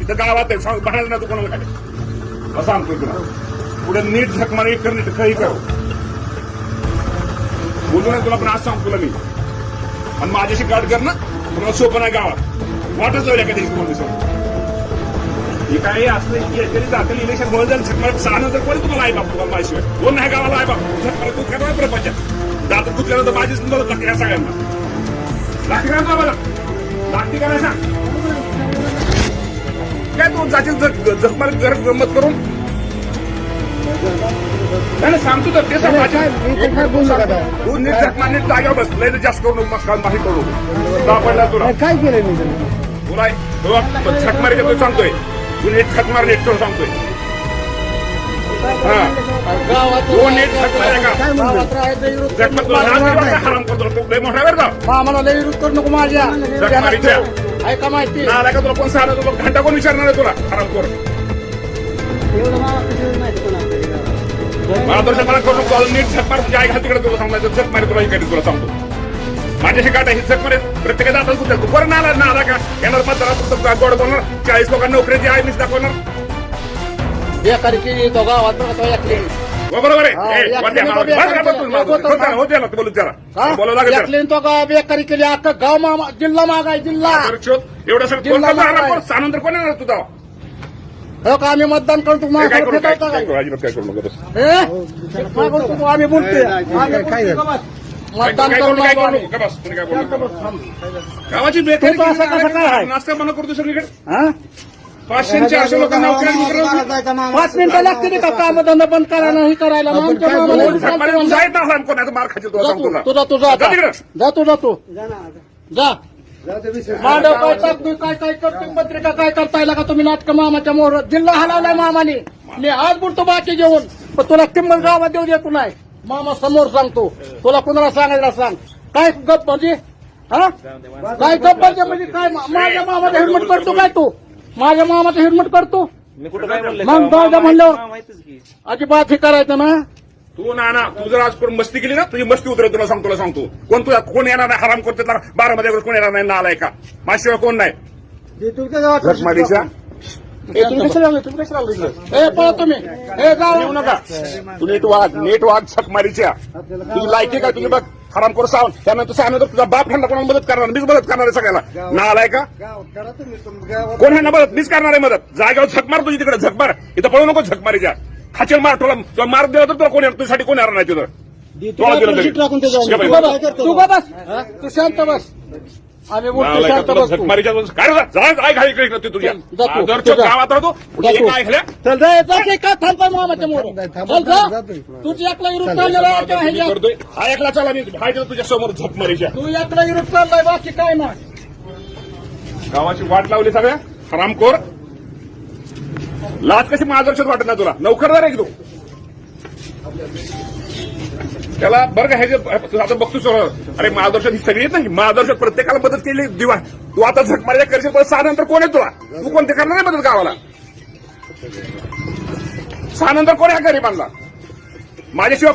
तिथं गावात आहे सांग भांडण ना तू कोणाला काय असं सांगतोय तुला पुढे नीट झक एक कर नीट काही कर. बोलू नाही तुला पण आज सांगतो तुला मी. आणि माझ्याशी गाठ कर ना तुम्हाला सोपं नाही गावात. वाटच लावल्या का त्याची बोलू सांग हे काही असलं की याच्याने जातील इलेक्शन होऊन जाईल झकमार सहा नंतर कोणी तुम्हाला आहे बाप तुम्हाला माझ्याशिवाय? कोण नाही गावाला आहे बाप? झकमार तू करणार प्रपंच जात कुठल्यानंतर माझीच तुम्हाला लागते या सगळ्यांना. लागते का ना मला लागते का नाही सांग. काय तू जगमार घर गंमत करून? नाही सांगतो तर ते? तू नीट जगमार नीट जाग्यावर बस लय जास्त करू नको माहिती करू. सापडला तुला. काय केलं मी? तुला तुला झक मारी तू सांगतोय. तू नीट झक मार नीट करून सांगतोय. हा. तू नीट झक मार का काय म्हणतो झक मार तुला हराम करतो तू लय मोठा का आम्हाला लई विरोध करू नको माझ्या. झक मारीच्या ऐका माहिती? ना आला का तुला कोण सांगणार? तुला घंटा कोण विचारणार आहे तुला? हराम कर मला दर्शन मला करू नको नीट झक मार तुझ्या आई घाल तिकडे तुला सांगायचं झक मारी तुला इकडे तुला सांगतो. माझ्याशी गाठ ही झक मारे. प्रत्येकाचा आता तू बरं ना आला ना आला का येणार मतदार गोड बोलणार. चाळीस लोकांना नोकरीची आहे मीच दाखवणार. बेकारी केली तो गावात एकली. बरोबर आहे. हा, का, हो बोलू त्याला बोलावं लागेल. तो गाव बेकारी केली. अख्खा गाव मामा जिल्हा मागाय जिल्हा. एवढं सगळं? सानंतर कोण येणार तुझा हो का आम्ही मतदान करतो काय करू? नको. हे? आम्ही बोलतोय? का मतदान काय करू? करू काय नको करू? आम्ही. नको का बस? तुम्ही काय बोलू नका. गावाची बेकारी? नाश्ता बंद करतो सगळीकडे हा? पाचशे चारशे लोकांना नोकऱ्या नोकऱ्या पाच मिनिटं लागते का? काम धंदा बंद करायला हे करायला. मग आमच्या मामाला कोण आता मार खातील तुला जा सांगतो तू तुझा तुझा जा तिकडं. जा तू जा. मांडव काय टाकतोय काय काय करतोय पत्रिका काय करताय का तुम्ही? नाटक मामाच्या मोहर जिल्हा हलवलाय मामाने. मी आज बोलतो बाकी जेवण पण तुला किंमत गावात देऊ देतो नाही. मामा समोर सांगतो. तुला कुणाला सांगायला सांग. काय गप म्हणजे हा? काय गप म्हणजे म्हणजे काय मा- माझ्या मामाचा हिरमट करतो काय तू? माझ्या मामाचा हिरमट करतो मग जाऊ द्या म्हणल्यावर अजिबात हे करायचं ना. तू ना ना तू जर आज कोण मस्ती केली ना तुझी मस्ती उतरेल तुला सांगतो तुला सांगतो. कोण तुला कोण येणार नाही हराम करतो बारा मध्ये कोण येणार नाही नालाय का? माझ्याशिवाय कोण नाही. तुम्ही कशाला आले? तुम्ही कशाला आले इकडे? ए पळा तुम्ही. ए जाऊ येऊ नका. तू नीट वाग नीट वाग झकमारीच्या तुझी लायकी काय तुझी बघ. हराम करू सांग त्यानंतर सांगणार तुझा बाप ह्यांना कोणाला मदत करणार? मीच मदत करणार आहे सगळ्याला ना आलाय का? कोण ह्यांना मदत? मीच करणार आहे मदत. जागेवर झकमार तुझी तिकडे झकमार इथं पळू नको झकमारीच्या खाचेल मार तुला तुला मार दिला तर तुला कोण येणार? तुझ्यासाठी कोण येणार नाही तिथं? ते बस तू शांत बस. आम्ही बोलतो शांत काय चल रे जा ते का थांबताय मामाच्या मोर नाही, चल. तुझी एकला विरुद्ध चाललेला आहे का हा ऐकला चला मी हाय तुझ्या समोर झकमारीच्या तू एकला विरुद्ध चाललाय बाकी काय नाही. गावाची वाट लावली सगळ्या? हरामखोर. लाच कशी मार्गदर्शक वाटत नाही तुला? नौकरदार आहे की तू? त्याला बरं का हे आता बघतो आता अरे मार्गदर्शक ही सगळी आहेत ना प्रत्येकाला मदत केली दिवा. तू आता झक करशील पण सहा नंतर कोण आहे तुला? तू कोणते करणार नाही मदत गावाला? सहा नंतर कोण आहे गरीबांना? माझ्याशिवाय